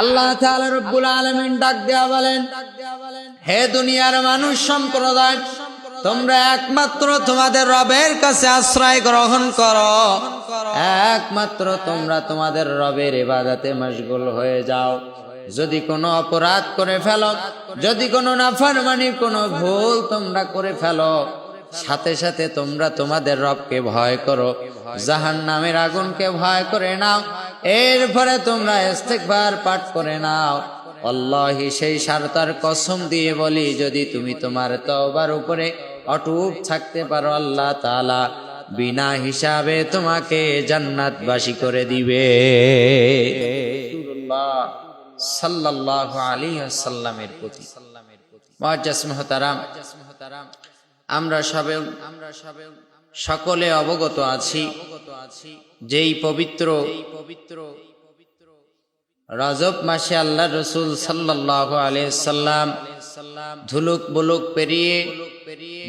আল্লাহ রব্বুল আলামিন ডাক দেয়া বলেন, হে দুনিয়ার মানুষ সম্প্রদায়, তোমরা একমাত্র তোমাদের রবের কাছে আশ্রয় গ্রহণ করো। একমাত্র তোমরা তোমাদের রবের ইবাদতে মশগুল হয়ে যাও। যদি কোনো অপরাধ করে ফেলো, যদি কোনো নাফরমানি, কোনো ভুল তোমরা করে ফেলো। সাথে সাথে তোমরা তোমাদের রবকে ভয় করো। জাহান নামের আগুনকে ভয় করে নাও। এরপরে তোমরা ইস্তেকবার পাঠ করে নাও। আল্লাহি সেই সারতার কসম দিয়ে বলি, যদি তুমি তোমার তওবার উপরে অটুট থাকতে পারো, আল্লাহ তাআলা বিনা হিসাবে তোমাকে জান্নাতবাসী করে দিবে। সাল্লাল্লাহু আলাইহি ওয়াসাল্লামের প্রতি। মুআজ্জাজ মুহতারাম আমরা সবে আমরা সবে সকলে অবগত আছি যেই পবিত্র পবিত্র রজব মাসে আল্লাহ রসুল সাল্লাহ আলাইসাল্লাম ধুলুক বুলুক পেরিয়ে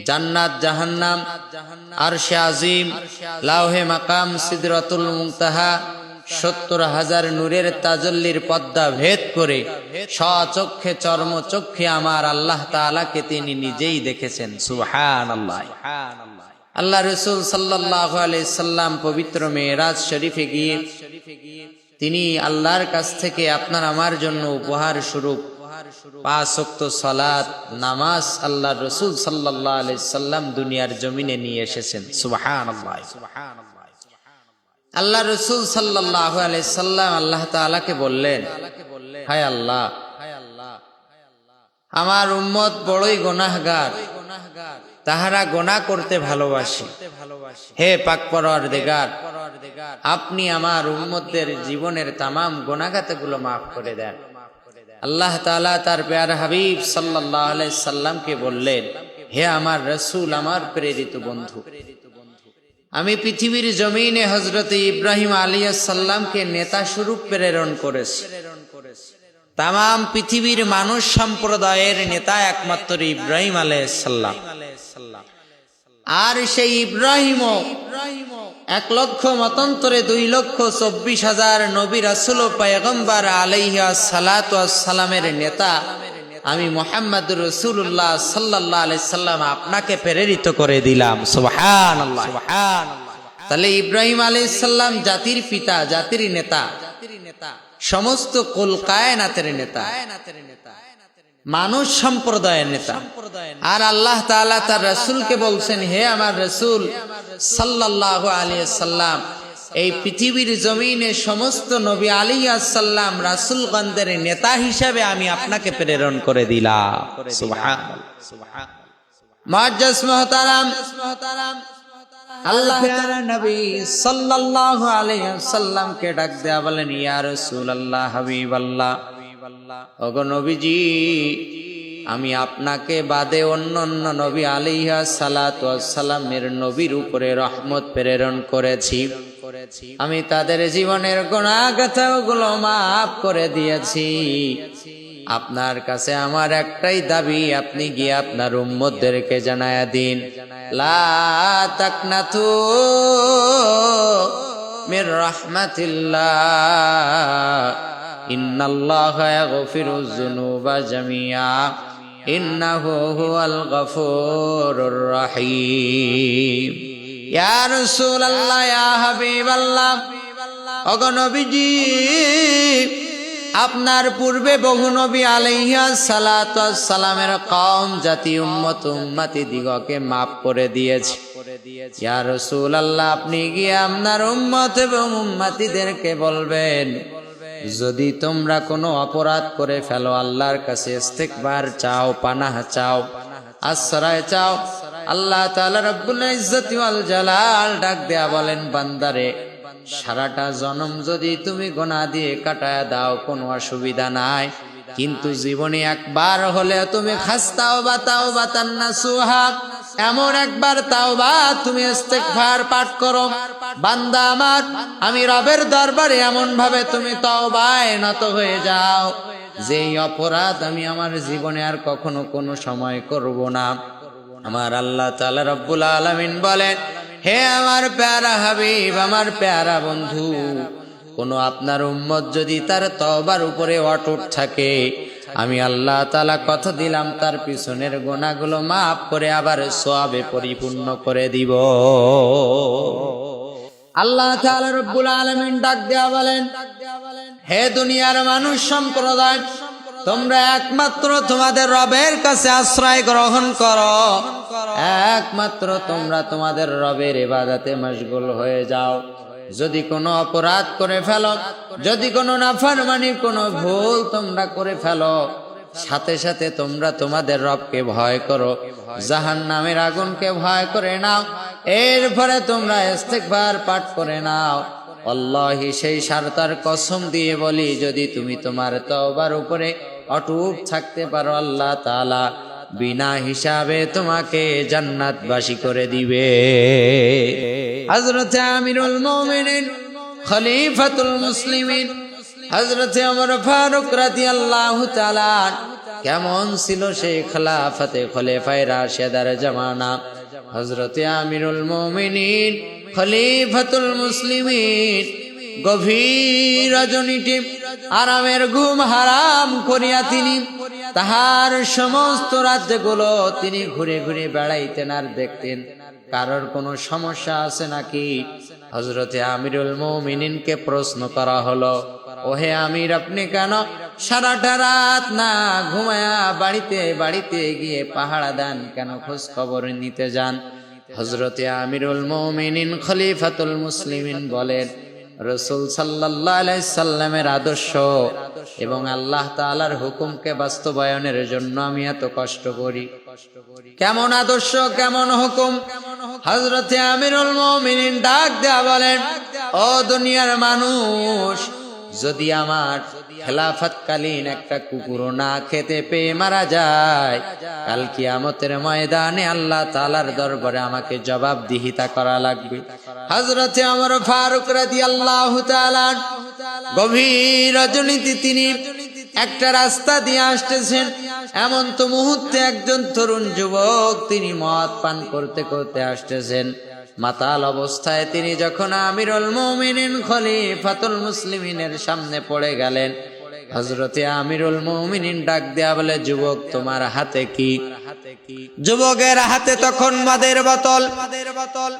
জান্নাত জাহান্নাম, আরশে আজিম, লাউহে মাকাম, সিদরাতুল মুক্তাহা সত্তর হাজার নূরের তাজল্লির পদ্মা ভেদ করে স্বচক্ষে চর্ম চক্ষে আমার আল্লাহ তাআলাকে তিনি নিজেই দেখেছেন। সুহান আল্লাহ আল্লাহ রসুল সাল্লাহ সাল্লাম পবিত্র মেয়েরাজ শরীফে গিয়ে তিনি আল্লাহর কাছ থেকে আপনার আমার জন্য উপহার স্বরূপ নামাজ আল্লাহ রসুল সাল্লাহ সাল্লাম দুনিয়ার জমিনে নিয়ে এসেছেন। সুবাহান রসুল সাল্লাহ আলি সাল্লাম আল্লাহ তালাকে বললেন, হায় আল্লাহ, আমার উম্মত বড়ই গোনাহগার, তাহারা গোনা করতে ভালোবাসি। হে পাক দেগার আপনি আমার উম্মতের জীবনের তামাম গোনাগাতে গুলো মাফ করে দেন। আল্লাহ তালা তার পেয়ার হাবিব সাল্লাহ সাল্লামকে বললেন, হে আমার রসুল, আমার প্রেরিত বন্ধু আমি পৃথিবীর জমিনে হজরত ইব্রাহিম আলিয়া সাল্লামকে নেতা স্বরূপ প্রেরণ করেছি। তাম পৃথিবীর মানুষ সম্প্রদায়ের নেতা একমাত্র ইব্রাহিম আলাইসাল্লাম আর সেই ইব্রাহিম এক লক্ষ মতন্তরে দুই লক্ষ চব্বিশ হাজার নবী রাসুল পায়গম্বার আলাইহা সালাত সালামের নেতা। আমি মোহাম্মদ রসুল্লাহ সাল্লাহ আলাই সাল্লাম আপনাকে প্রেরিত করে দিলাম। তাহলে ইব্রাহিম আলাইসাল্লাম জাতির পিতা, জাতির নেতা, সমস্ত কলকায়নাতের নেতা মানুষ সম্প্রদায়ের নেতা। আর আল্লাহ তাআলা তার রসুলকে বলছেন, হে আমার রসুল সাল্লাহ আলী সাল্লাম এই পৃথিবীর জমিনে সমস্ত নবী আলী আসাল্লাম রাসুলগঞ্জের নেতা হিসাবে আমি আপনাকে প্রেরণ করে দিলাম। মহতারাম। আল্লাহ নবী বলেন আমি আপনাকে বাদে অন্য অন্য নবী আলিহা সালাত নবীর উপরে রহমত প্রেরণ করেছি। আমি তাদের জীবনেরগুলো মাফ করে দিয়েছি। আপনার কাছে আমার একটাই দাবি, আপনি গিয়ে আপনার উম্মদেরকে জানায়া দিন। লা মির রহমাতিল্লাহ। ইন্নাল্লাহ ইয়াগফিরুয যুনুবা জামিয়া। ইন্নাহু হুয়াল গফুরুর রহিম। আল্লাহ আপনার পূর্বে বহু নবী আলাইহা সালাত সালামের কম জাতি, উম্মত, উম্মাতি দিগকে মাফ করে দিয়েছে। ইয়া রসুল আল্লাহ আপনি গিয়ে আপনার উম্মত এবং উম্মাতিদেরকে বলবেন? যদি তোমরা কোনো অপরাধ করে ফেলো, আল্লাহর কাছে চাও, পানাহ চাও, আশ্রয় চাও আল্লাহ তাআলা রব্বুল জালাল ডাক দেয়া বলেন, বান্দারে, সারাটা জনম যদি তুমি গোনা দিয়ে কাটায় দাও, কোনো অসুবিধা নাই। কিন্তু জীবনে একবার হলে তুমি খাস্তাও বা তাও বা তান্না সুহাগ এমন একবার তাও বা তুমি পাঠ করো। বান্দা আমার, আমি রবের দরবারে এমন ভাবে তুমি তওবায় নত হয়ে যাও। যেই অপরাধ আমি আমার জীবনে আর কখনো কোনো সময় করব না। আমার আল্লাহ তাআলা রব্বুল আলমিন বলেন, হে আমার প্যারা হাবিব, আমার প্যারা বন্ধু, কোনো আপনার উম্মত যদি তার তবার উপরে অটুট থাকে, আমি আল্লাহ তালা কথা দিলাম তার পিছনের গোনাগুলো মাফ করে আবার সবে পরিপূর্ণ করে দিব। আল্লাহ রব্বুল আলমিন ডাক দেওয়া বলেন, হে দুনিয়ার মানুষ সম্প্রদায় তোমরা একমাত্র তোমাদের রবের কাছে আশ্রয় গ্রহণ করো। একমাত্র তোমরা তোমাদের রবের ইবাদতে মশগুল হয়ে যাও। যদি কোনো অপরাধ করে ফেলো, যদি কোনো নাফরমানি, কোনো ভুল তোমরা করে ফেলো, সাথে সাথে তোমরা তোমাদের রবকে ভয় করো। জাহান নামের আগুনকে ভয় করে নাও। এরপরে তোমরা ইস্তেকবার পাঠ করে নাও। আল্লাহি সেই সারতার কসম দিয়ে বলি, যদি তুমি তোমার তওবার উপরে অটুট থাকতে পারো আল্লাহ তালা বিনা হিসাবে তোমাকে জান্নাতবাসী করে দিবে। হযরত আমিরুল মুমিনিন, খলিফাতুল মুসলিমিন হজরতে আমার ফারুক রাদিয়াল্লাহু তাআলা, কেমন ছিল সেই খেলাফতে খলিফায়ে রাশেদার জামানা। হজরতে আমিরুল মুমিনিন, খলিফাতুল মুসলিমিন গভীর রজনীটি আরামের ঘুম হারাম করিয়া তিনি তাহার সমস্ত রাজ্যগুলো তিনি ঘুরে ঘুরে বেড়াইতেন আর দেখতেন। কারোর কোনো সমস্যা আছে নাকি? হজরতে আমিরুল মৌমিনিনকে প্রশ্ন করা হলো, ওহে আমির, আপনি কেন সারাটা রাত না ঘুমায়া বাড়িতে বাড়িতে গিয়ে পাহাড়া দেন? কেন খোঁজ খবর নিতে যান? হজরতে আমিরুল মৌমিনিন খলিফাতুল মুসলিমিন বলেন রসুল সাল্লাহ সাল্লামের আদর্শ এবং আল্লাহ তালার হুকুমকে বাস্তবায়নের জন্য আমি এত কষ্ট করি। কেমন আদর্শ, কেমন হুকুম? হজরতে আমিরুল মমিন ডাক দেয়া বলেন, ও দুনিয়ার মানুষ যদি আমার খেলাফতকালীন একটা কুকুরও না খেতে পেয়ে মারা যায়, কাল কিয়ামতের ময়দানে আল্লাহ তালার দরবারে আমাকে জবাবদিহিতা করা লাগবে। হজরতে আমার ফারুক রাদি আল্লাহ গভীর রজনীতি তিনি একটা রাস্তা দিয়ে আসতেছেন। এমন তো মুহূর্তে একজন তরুণ যুবক তিনি মদ পান করতে করতে আসতেছেন। মাতাল অবস্থায় তিনি যখন আমিরুল মুমিনিন খলিফাতুল মুসলিমিনের সামনে পড়ে গেলেন হজরতে আমিরুল মুমিনিন ডাক দেয়া বলে, যুবক, তোমার হাতে কি? যুবকের হাতে তখন মাদের বোতল।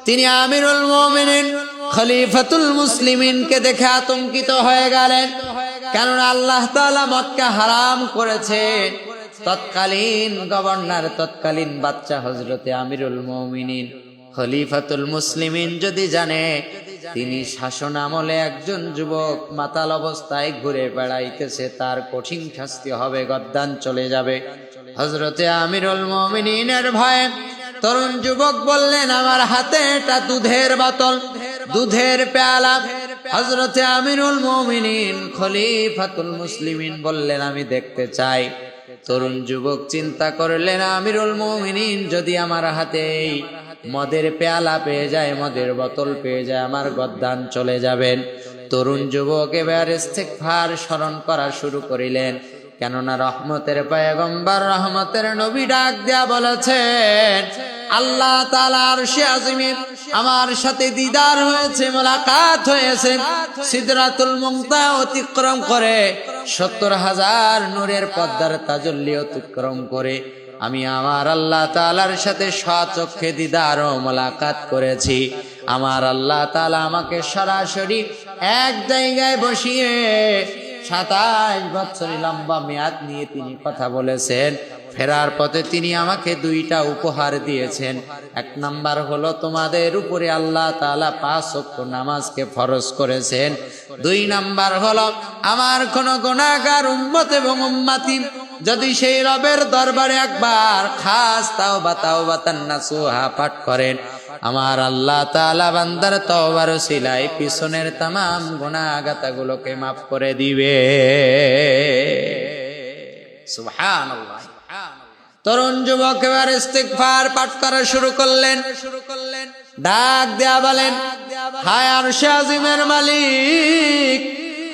তিনি আমিরুল মুমিনিন খলিফাতুল মুসলিমিনকে দেখে আতঙ্কিত হয়ে গেলেন, কেননা আল্লাহ তাআলা মদকে হারাম করেছে। তৎকালীন গভর্নর, তৎকালীন বাচ্চা হজরতে আমিরুল মুমিনিন। খলিফাতুল মুসলিমিন যদি জানে, তিনি শাসন আমলে একজন যুবক মাতাল অবস্থায় ঘুরে বেড়াইতেছে, তার কঠিন শাস্তি হবে, গদ্দান চলে যাবে। হজরতে আমিরুল মমিনের ভয়ে তরুণ যুবক বললেন, আমার হাতে এটা দুধের বাতল, দুধের পেয়ালা। হজরতে আমিরুল মমিনিন খলিফাতুল মুসলিমিন বললেন, আমি দেখতে চাই। তরুণ যুবক চিন্তা করলেন, আমিরুল মমিনিন, যদি আমার হাতেই মদের পেয়ালা পেয়ে যায়, মদের বোতল পেয়ে যায়, আমার গদ্দান চলে যাবেন। তরুণ যুবক এবার ইস্তেকফার স্মরণ করা শুরু করিলেন, কেননা রহমতের পায়গম্বর, রহমতের নবী ডাক দেয়া বলেছেন, আল্লাহ তালার সে আজিমিন আমার সাথে দিদার হয়েছে, মোলাকাত হয়েছে। সিদরাতুল মুক্তা অতিক্রম করে সত্তর হাজার নূরের পদ্মার তাজল্লি অতিক্রম করে আমি আমার আল্লাহ তালার সাথে স্বচক্ষে দিদার মোলাকাত করেছি। আমার আল্লাহ তালা আমাকে সরাসরি এক জায়গায় বসিয়ে সাতাশ বছরের লম্বা মেয়াদ নিয়ে তিনি কথা বলেছেন। ফেরার পথে তিনি আমাকে দুইটা উপহার দিয়েছেন। এক নাম্বার হলো, তোমাদের উপরে আল্লাহ তালা পাঁচ অক্ট নামাজকে ফরজ করেছেন। দুই নাম্বার হলো, আমার কোন গুণাগার উম্মত এবং উম্মাতি যদি সেই রবের দরবারে একবার খাস তাও বা তাও তান্না সুহা পাঠ করেন, আমার আল্লাহ তালা বান্দার তওবার সিলাই পিছনের তামাম গুণাগাতা গুলোকে মাফ করে দিবে। সুবহানাল্লাহ। তরুণ যুবক এবার ইস্তিগফার পাঠ করা শুরু করলেন। শুরু করলেন ডাক দেয়া বলেন, হায় আর আজিমের মালিক,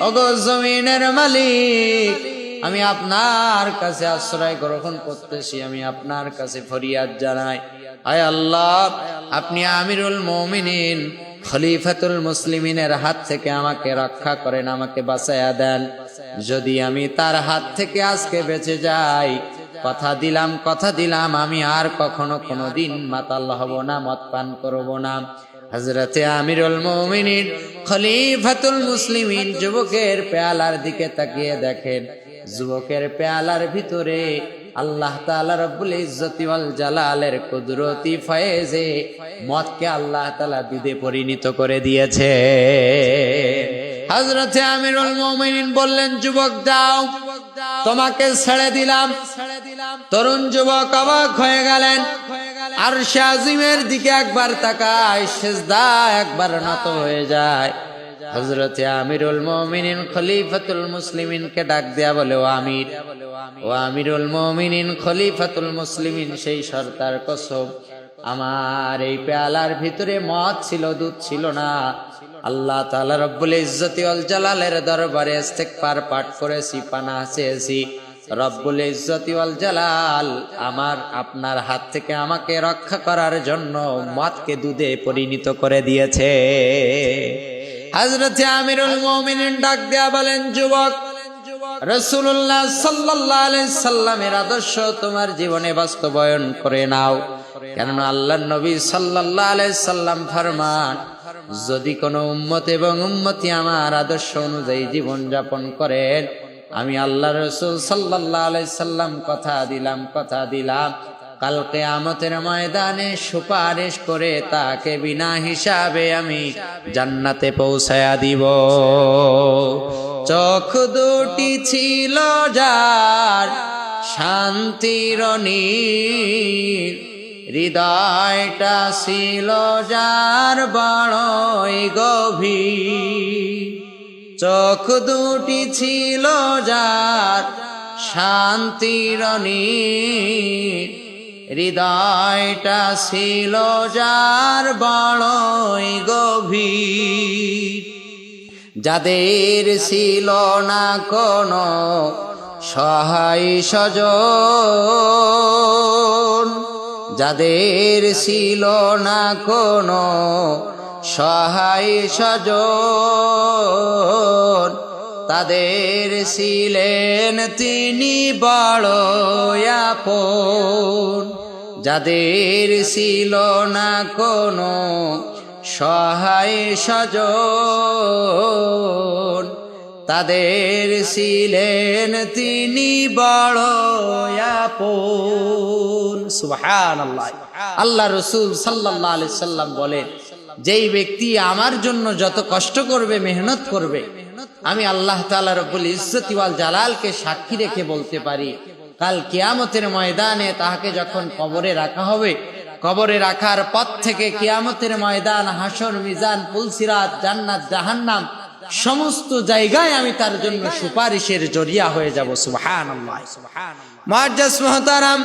ওগো জমিনের মালিক আমি আপনার কাছে আশ্রয় গ্রহণ করতেছি, আমি আপনার কাছে ফরিয়াদ জানাই। আয় আল্লাহ, আপনি আমিরুল মমিনিন, খলিফাতুল মুসলিমিনের হাত থেকে আমাকে রক্ষা করেন, আমাকে বাঁচাইয়া দেন। যদি আমি তার হাত থেকে আজকে বেঁচে যাই, কথা দিলাম কথা দিলাম, আমি আর কখনো কোনোদিন মাতাল হব না, মদ পান করব না। হজরতে আমিরুল মুমিনিন, খলিফাতুল মুসলিমিন যুবকের পেয়ালার দিকে তাকিয়ে দেখেন। যুবকের পেয়ালার ভিতরে আল্লাহ তাআলা রব্বুল ইজ্জতিওয়াল জালালের কুদরতি ফয়েজে মদকে আল্লাহ তাআলা দুধে পরিণত করে দিয়েছে। হযরতে আমিরুল মুমিনিন বললেন, যুবক দাও, তোমাকে ছেড়ে দিলাম। তরুণ যুবক অবাক হয়ে গেলেন। আর শাজিমের দিকে একবার তাকায় সেজদা একবার নত হয়ে যায়। হজরতে আমিরুল মমিনিন, খলিফাতুল মুসলিমিনকে ডাক দেয়া বলে, ও আমির, ও আমিরুল মমিনিন, খলিফাতুল মুসলিমিন, সেই সর্দার কসম, আমার এই পেয়ালার ভিতরে মদ ছিল, দুধ ছিল না। আল্লাহ তাআলা রব্বুল ইজ্জতি ওয়াল জালালের দরবারে ইস্তেগফার পাঠ করেছি পানা চেয়েছি। রব্বুল ইজ্জতি ওয়াল জালাল আমার, আপনার হাত থেকে আমাকে রক্ষা করার জন্য মদকে দুধে পরিণত করে দিয়েছে। হযরতে আমিরুল মুমিনিন ডাক দেয়া বলেন, যুবক রসুল্লাহ সাল্লাহ সাল্লামের আদর্শ তোমার জীবনে বাস্তবায়ন করে নাও। কেননা আল্লাহ নবী সাল্লাহ সাল্লাম ফরমান, যদি কোনো উম্মত এবং উম্মতি আমার আদর্শ অনুযায়ী জীবন যাপন করেন, আমি আল্লাহ রসুল সাল্লাহ সাল্লাম কথা দিলাম কথা দিলাম। কালকে আমতের ময়দানে সুপারিশ করে তাকে বিনা হিসাবে আমি জান্নাতে পৌঁছায়া দিব। চোখ দুটি ছিল যার, শান্তির হৃদয়টা ছিল যার, বড়ই গভীর। চোখ দুটি ছিল যার, শান্তির হৃদয়টা ছিল যার বড়ই গভীর। যাদের ছিল না কোনো সহায় সজন যাদের ছিল না কোনো সহায় সজন তাদের ছিলেন তিনি বড় আপন। যাদের ছিল না কোনো সহায় সজন তাদের ছিলেন তিনি বড় সুবহানাল্লাহ। আল্লাহ রসুল সাল্লাহ আলি সাল্লাম বলেন, যেই ব্যক্তি আমার জন্য যত কষ্ট করবে, মেহনত করবে, আমি আল্লাহ তালা রব্বুল ইজ্জতিওয়াল জালালকে সাক্ষী রেখে বলতে পারি। কাল কিয়ামতের ময়দানে তাহাকে যখন কবরে রাখা হবে, কবরে রাখার পথ থেকে কিয়ামতের ময়দান হাসর মিজান, পুলসিরাত, জান্নাত, জাহান্নাম, সমস্ত জায়গায় আমি তার জন্য সুপারিশের জরিয়া হয়ে যাব। মুহতারাম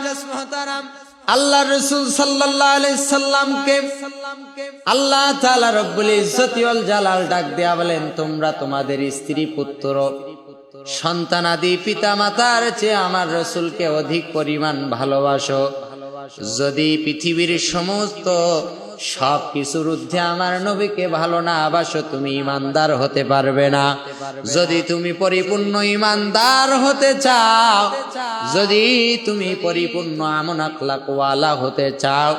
আল্লাহ রসুল সাল্লামকে আল্লাহ বলেন, তোমরা তোমাদের স্ত্রী পুত্র সন্তানাদি পিতা মাতার চেয়ে আমার রসুলকে অধিক পরিমাণ ভালোবাসো। যদি পৃথিবীর সমস্ত সব কিছুর ঊর্ধ্বে আমার নবীকে ভালো না বাসো, তুমি ইমানদার হতে পারবে না। যদি তুমি পরিপূর্ণ ইমানদার হতে চাও, যদি তুমি পরিপূর্ণ আমন আখলাকওয়ালা হতে চাও,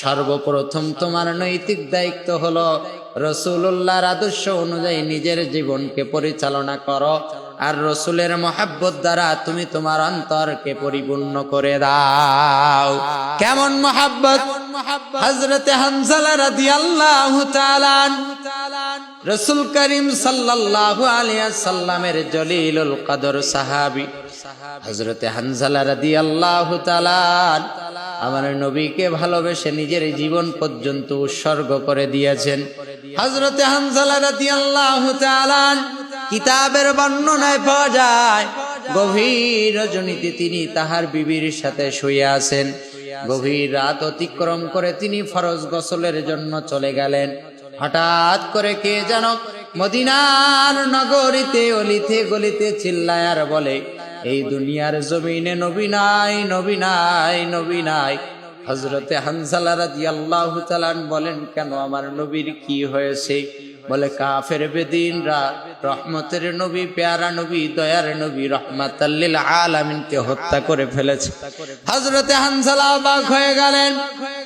সর্বপ্রথম তোমার নৈতিক দায়িত্ব হলো রসুল্লাহর আদর্শ অনুযায়ী নিজের জীবনকে পরিচালনা করো। আর রসুলের মহাব্বত দ্বারা তুমি তোমার অন্তরকে পরিপূর্ণ করে দাও। কেমন মহাব্বত? হজরতে রসুল করিম সাল্লাল্লাহু আলিয়া সাল্লামের জলিলুল কদর সাহাবি। হজরতে হানজালা রাদিয়াল্লাহু তাআলা আমার নবীকে ভালোবেসে নিজের জীবন পর্যন্ত উৎসর্গ করে দিয়েছেন। হজরতে হানজালা রাদিয়াল্লাহু তাআলা কিতাবের বর্ণনায় পাওয়া যায়, গভীর রজনীতে তিনি তাহার বিবির সাথে শুয়ে আছেন। গভীর রাত অতিক্রম করে তিনি ফরজ গোসলের জন্য চলে গেলেন। হঠাৎ করে কে যেন মদিনার নগরীতে অলিতে গলিতে চিল্লায় আর বলে, এই দুনিয়ার জমিনে নবী নাই নবী নাই নবী নাই। হজরতে হানসালা রাদিয়াল্লাহু তাআলা বলেন, কেন আমার নবীর কি হয়েছে? বলে, কাফের বেদিনরা রহমতের নবী, পেয়ারা নবী, দয়ার নবী রহমাতাল্লিল আলামিনকে হত্যা করে ফেলেছে। হজরতে হানসালা অবাক হয়ে গেলেন,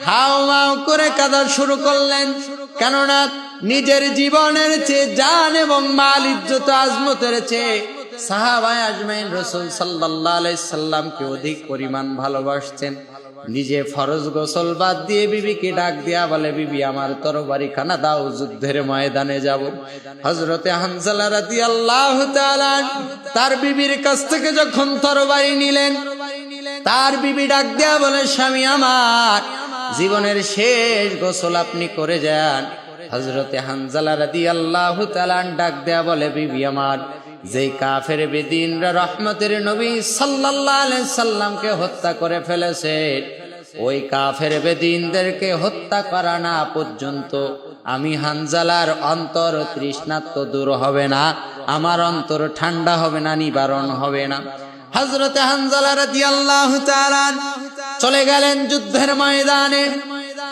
হাও মাও করে কাদা শুরু করলেন। কেননা নিজের জীবনের চেয়ে জান এবং মাল ইজ্জত আজমতের চেয়ে সাহাবায় আজমাইন রসুল সাল্লাহ সাল্লামকে অধিক পরিমাণ ভালোবাসতেন। নিজে ফরজ গোসল বাদ দিয়ে বিবিকে ডাক দিয়া বলে, বিবি, আমার তরবারি খানা দাও, যুদ্ধের ময়দানে যাব। হজরতে হানসালা রাতি আল্লাহ তার বিবির কাছ থেকে যখন তরবারি নিলেন, তার বিবি ডাক দেয়া বলে, স্বামী আমার, জীবনের শেষ গোসল আপনি করে যান। হজরতে হানজালা রাদি আল্লাহ ডাক দেয়া বলে, বিবি আমার যে কাফের বেদিনরা রহমতের নবী আলাইহি সাল্লামকে হত্যা করে ফেলেছে, ওই কাফের বেদিনদেরকে হত্যা করা না পর্যন্ত আমি হানজালার অন্তর তৃষ্ণাত্ম দূর হবে না, আমার অন্তর ঠান্ডা হবে না, নিবারণ হবে না। হজরতে হানজালা রাদিয়াল্লাহু চলে গেলেন যুদ্ধের ময়দানে,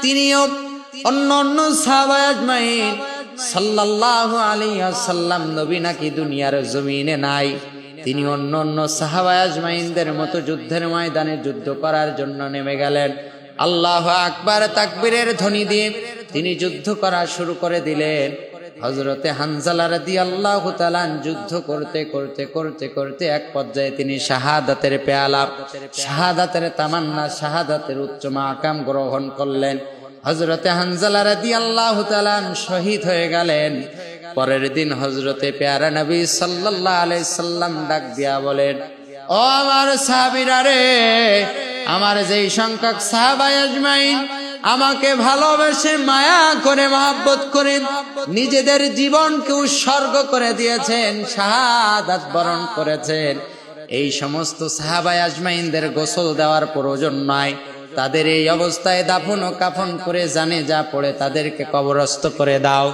তিনিও অন্য অন্য সাহাবায়ে সাল্লাল্লাহু আলাইহি ওয়াসাল্লাম নবী নাকি দুনিয়ার জমিনে নাই। তিনি অন্য অন্য সাহাবায়ে আজমাইনদের মতো যুদ্ধের ময়দানে যুদ্ধ করার জন্য নেমে গেলেন। আল্লাহ আকবার তাকবীরের ধ্বনি দিয়ে তিনি যুদ্ধ করা শুরু করে দিলেন। হজরতে হানজালা রাদি আল্লাহ তালান যুদ্ধ করতে করতে করতে করতে এক পর্যায়ে তিনি শাহাদাতের পেয়ালা, শাহাদাতের তামান্না, শাহাদাতের উচ্চ মাকাম গ্রহণ করলেন। হজরতে হানজালা রাদি আল্লাহ শহীদ হয়ে গেলেন। পরের দিন হজরতে পেয়ারা নবী সাল্লাহ আলাই সাল্লাম ডাক দিয়া বলেন, ও আমার সাহাবিরা রে, আমার যেই সংখ্যক সাহাবাই আজমাইন, আমাকে ভালোবেসে মায়া করে, মহাব্বত করে নিজেদের জীবনকে উৎসর্গ করে দিয়েছেন, শাহাদাত বরণ করেছেন। এই সমস্ত সাহাবাই আজমাইনদের গোসল দেওয়ার প্রয়োজন নয় তাদের এই অবস্থায় দাফন ও কাফন করে জানে যা পড়ে তাদেরকে কবরস্থ করে দাও।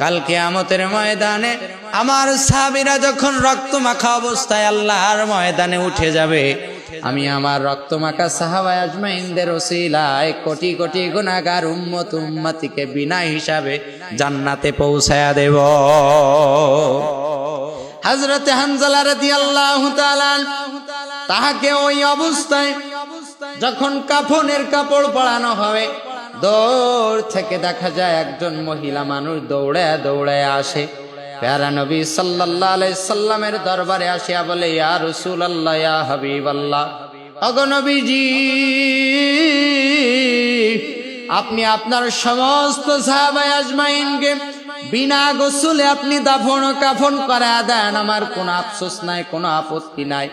কালকে আমতের ময়দানে আমার সাবিরা যখন রক্ত মাখা অবস্থায় আল্লাহর ময়দানে উঠে যাবে, আমি আমার রক্তমাখা সাহাবাই আজমাইনদের ওসিলায় কোটি কোটি গুণাগার উম্মত উম্মতিকে বিনা হিসাবে জান্নাতে পৌঁছায়া দেব। হজরতে হানজালা রাদিয়াল্লাহু তাআলা তাহাকে ওই অবস্থায় যখন কাফনের কাপড় পরানো হবে, দৌড় থেকে দেখা যায় একজন মহিলা মানুষ দৌড়ে দৌড়ে আসে। প্যারা নবী আলাইহি সাল্লামের দরবারে আসিয়া বলে, ইয়া রাসূলুল্লাহ, ইয়া হাবিবাল্লাহ। অগনবীজি আপনি আপনার সমস্ত সাহাবায়ে বিনা গোসলে আপনি দাফন কাফন করা দেন। আমার কোনো আফসোস নাই, কোনো আপত্তি নাই।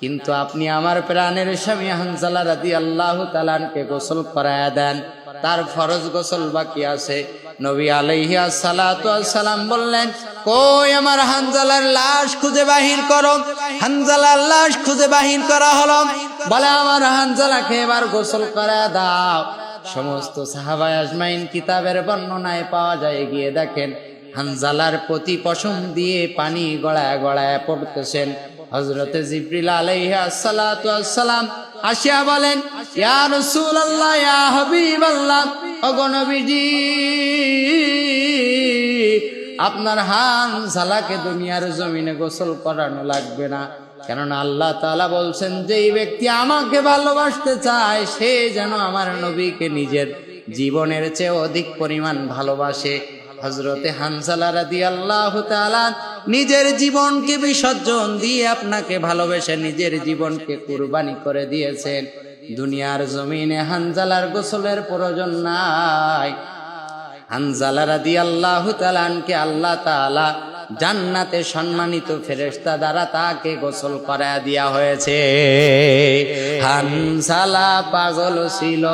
কিন্তু আপনি আমার প্রাণের স্বামী হানজালা রাদি আল্লাহ তালানকে গোসল করায়া দেন। তার ফরজ গোসল বাকি আছে। নবী আলাইহিয়া সালাম বললেন, কই আমার হানজালার লাশ খুঁজে বাহির করো। হানজালার লাশ খুঁজে বাহির করা হলো। বলে, আমার হানজালাকে এবার গোসল করা দাও। সমস্ত সাহাবায় আজমাইন কিতাবের বর্ণনায় পাওয়া যায়, গিয়ে দেখেন হানজালার প্রতি পশম দিয়ে পানি গড়ায় গড়ায় পড়তেছেন। হজরতে জিব্রিল আসিয়া বলেন রাসূলুল্লাহ, ইয়া নবীজি, আপনার হান ঝালাকে দুনিয়ার জমিনে গোসল করানো লাগবে না। কেননা আল্লাহ তাআলা বলছেন যে এই ব্যক্তি আমাকে ভালোবাসতে চায়, সে যেন আমার নবীকে নিজের জীবনের চেয়ে অধিক পরিমাণ ভালোবাসে। হজরতে হানসালা রাদি আল্লাহ নিজের জীবনকে বিসর্জন দিয়ে আপনাকে ভালোবেসে নিজের জীবনকে কুরবানি করে দিয়েছেন। দুনিয়ার জমিনে হানজালার গোসলের প্রয়োজন নাই। হানজালা রাদি আল্লাহ তালানকে আল্লাহ তালা জান্নাতে সম্মানিত ফেরেস্তা দ্বারা তাকে গোসল করা দিয়া হয়েছে। হানসালা পাগল ছিল।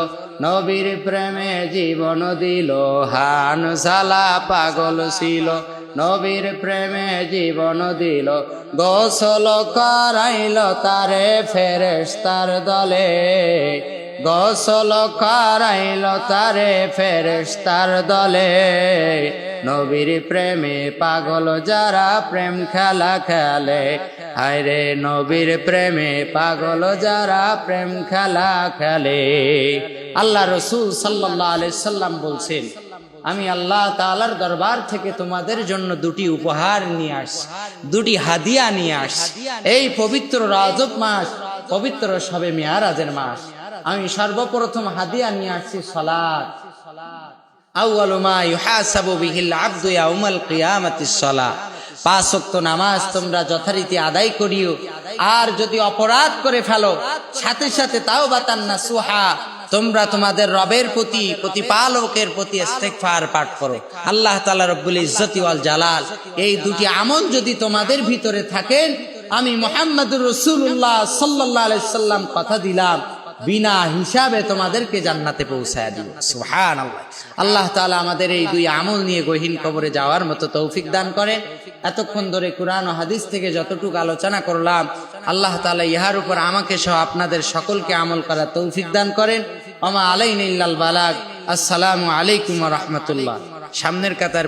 নবীর প্রেমে জীবন দিল হানসালা পাগল ছিল। নবীর প্রেমে জীবন দিল, গোসল করাইল তারে ফেরেস্তার দলে। গোসল করাইল তারে ফেরেস্তার দলে। নবীর প্রেমে পাগল যারা প্রেম খেলা খেলে আরে নবীর প্রেমে পাগল যারা প্রেম খেলা খেলে। আল্লাহ রসুল সাল্লাহ আলি সাল্লাম বলছেন, আমি আল্লাহ তালার দরবার থেকে তোমাদের জন্য দুটি উপহার নিয়ে আসছি, দুটি হাদিয়া নিয়ে আস এই পবিত্র রাজব মাস, পবিত্র সবে মেয়ারাজের মাস। আমি সর্বপ্রথম হাদিয়া নিয়ে আসছি সলাৎ। আউয়ালু মা ইউহাসাবু বিহিল আবদু ইয়াউমাল কিয়ামাতিস সালাহ পাঁচ ওয়াক্ত নামাজ তোমরা যথারীতি আদায় করিও। আর যদি অপরাধ করে ফেলো, সাথে সাথে তাও বাতান না সুহা, তোমরা তোমাদের রবের প্রতি, প্রতিপালকের প্রতি পাঠ করো। আল্লাহ তাআলা রব্বুল ইজ্জতি জালাল, এই দুটি আমল যদি তোমাদের ভিতরে থাকেন, আমি মোহাম্মদুর রসুল্লাহ আলাইহি সাল্লাম কথা দিলাম। বিনা হিসাবে তোমাদেরকে জান্নাতে পৌঁছায় দিব। সুহান আল্লাহ আল্লাহ তাআলা আমাদের এই দুই আমল নিয়ে গহীন কবরে যাওয়ার মতো তৌফিক দান করেন এতক্ষণ ধরে কোরআন হাদিস থেকে যতটুকু আলোচনা করলাম, আল্লাহ তাআলা ইহার উপর আমাকে সহ আপনাদের সকলকে আমল করার তৌফিক দান করেন। আমা আলাইন ইল্লাল বালাগ। আসসালামু আলাইকুম রাহমাতুল্লাহ। সামনের কাতার